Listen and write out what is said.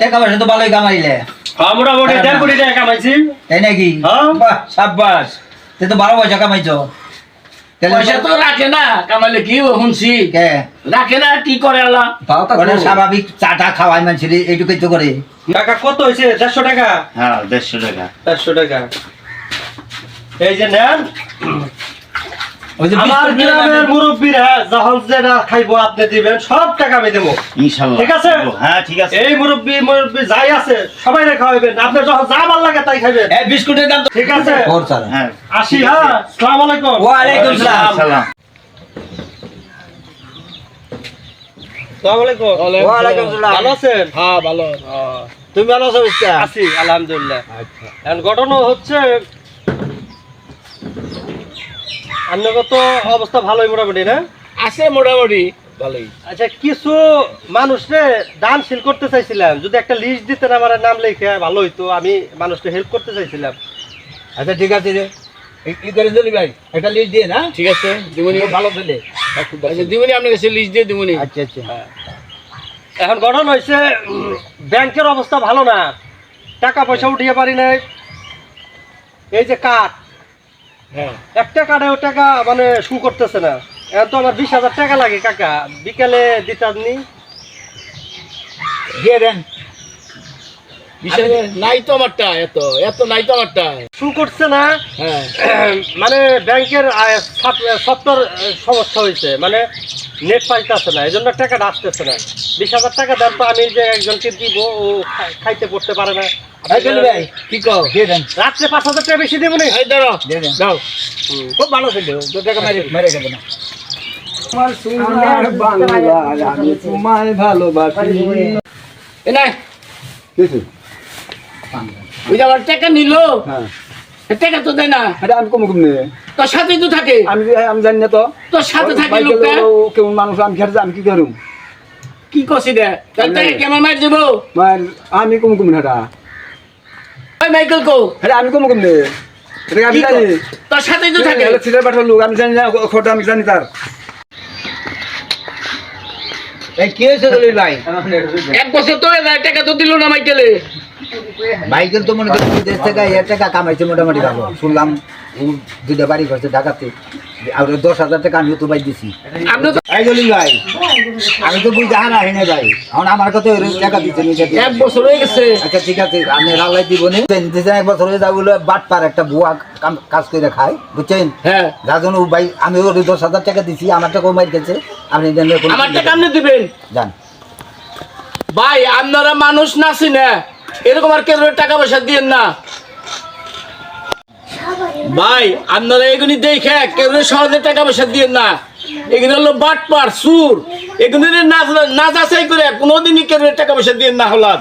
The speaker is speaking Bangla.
টাকা পয়সা তো ভালোই কামাইলে। হ্যাঁ, মোটামুটি দেড় কোটি টাকা কামাইছি। তাই নাকি? হ্যাঁ। সাব্বাস। তুই তো বারো পয়সা কামাইছো। পয়সা তো রাখে না কামাইলে কি শুনছি? রাখে না কি করে আল্লাহ? স্বাভাবিক চাটা খাওয়াই মানুষের এইটুকুই তো করে। টাকা কত হয়েছে? দেড়শো টাকা? হ্যাঁ দেড়শো টাকা। দেড়শো টাকা। এই যে নেন। যে আমার গ্রামের মুরব্বীরা যখন যেটা খাইবো আপনি দিবেন সব টাকা আমি দেবো। ইনশাল্লাহ। ঠিক আছে? হ্যাঁ ঠিক আছে। এই মুরব্বী মুরব্বী যাই আছে সবাই খাওয়াবেন আপনি যখন যা ভালো লাগে তাই খাইবেন। এই বিস্কুটের দাম ঠিক আছে? হ্যাঁ। আসি হ্যাঁ। সালাম আলাইকুম। ওয়ালাইকুম সালাম। সালাম সালাম আলাইকুম। সালাম। ভালো আছেন? হ্যাঁ ভালো। তুমি ভালো আছো আছি আলহামদুলিল্লাহ। ঘটনা হচ্ছে আপনার তো অবস্থা ভালোই মোটামুটি না? আছে মোটামুটি। ভালোই। আচ্ছা কিছু মানুষকে দান শিল করতে চাইছিলাম। যদি একটা লিস্ট দিতেন আমার নাম লিখে ভালো হইতো আমি মানুষকে হেল্প করতে চাইছিলাম। আচ্ছা ঠিক আছে রে। এই করে দিলি ভাই? একটা লিস্ট দিয়ে না? ঠিক আছে দিমুনি। ভালো দিলে আচ্ছা দিমুনি আপনার কাছে লিস্ট দিয়ে দিমুনি। আচ্ছা আচ্ছা। এখন গঠন হয়েছে ব্যাংকের অবস্থা ভালো না। টাকা পয়সা উঠিয়ে পারি নাই। এই যে কাঠ হ্যাঁ একটা কার্ডেও টাকা মানে শু করতেছে না। এত তো আমার বিশ হাজার টাকা লাগে কাকা। বিকালে দিতে আপনি দিয়ে দেন। নাই তো আমারটা এত এত নাই তো আমারটা। শু করছে না। হ্যাঁ। মানে ব্যাংকের সফটওয়্যার সমস্যা হয়েছে। মানে নেট পাইতেছে না এই জন্য টাকাটা আসতেছে না। বিশ হাজার টাকা দেন তো আমি যে একজনকে দিব ও খাইতে পড়তে পারে না। কি কও? দিয়ে দেন রাত্রে পাঁচ হাজার টাকা বেশি দেবো না এই ধরো দাও। খুব ভালো ছিল দু টাকা মেরে মেরে দেবে না। আমি তোমায় ভালোবাসি। এ নাই। কিছু? ওই যে টাকা নিল। হ্যাঁ। টাকা তো দেয় না। এটা আমি কম কম নেই তোর সাথেই তো থাকে। আমি আমি জানি না তো। তোর সাথে থাকে লোকটা। কেমন মানুষ আমি খেতে আমি কি করুম কি করছি দে? টাকা কেমন মার দেবো? মার আমি কম কম ওই মাইকেল কো। এটা আমি কম কম নেই আমি জানি। তোর সাথেই তো থাকে। এটা পাঠার লোক আমি জানি না খোটা আমি জানি তার। এই কি হয়েছে দলিল ভাই? এক বছর তো টাকা তো দিল না মাইকেলে। বাইকেল তো মনে করি বিদেশ থেকে এর টাকা কামাইছে মোটামুটি ভালো। শুনলাম দুটা বাড়ি করছে ঢাকাতে। আর দশ হাজার টাকা আমিও তো বাই দিছি। ভাই আমি তো বুঝতে হারা হয় না ভাই। এখন আমার ওই টাকা দিচ্ছে এক বছর হয়ে গেছে। আচ্ছা ঠিক আছে আমি রাল্লাই দিব নি। দিচ্ছেন এক বছর হয়ে যাব বাট পার একটা বুয়া কাজ করে খায় বুঝছেন? হ্যাঁ। যার জন্য ভাই আমি ওর দশ হাজার টাকা দিছি আমার টাকা মাইর গেছে। আপনি আমার টাকা আপনি দিবেন? যান। ভাই আপনারা মানুষ নাছি না। এরকম আর কেউ টাকা পয়সা দিয়েন না। ভাই, আপনারা এগুলি দেখে কেউ সহজে টাকা পয়সা দিয়েন না। এগুলো হলো বাটপার সুর এগুলি না না করে, কোনোদিনই কেন টাকা পয়সা দিয়েন না হলাদ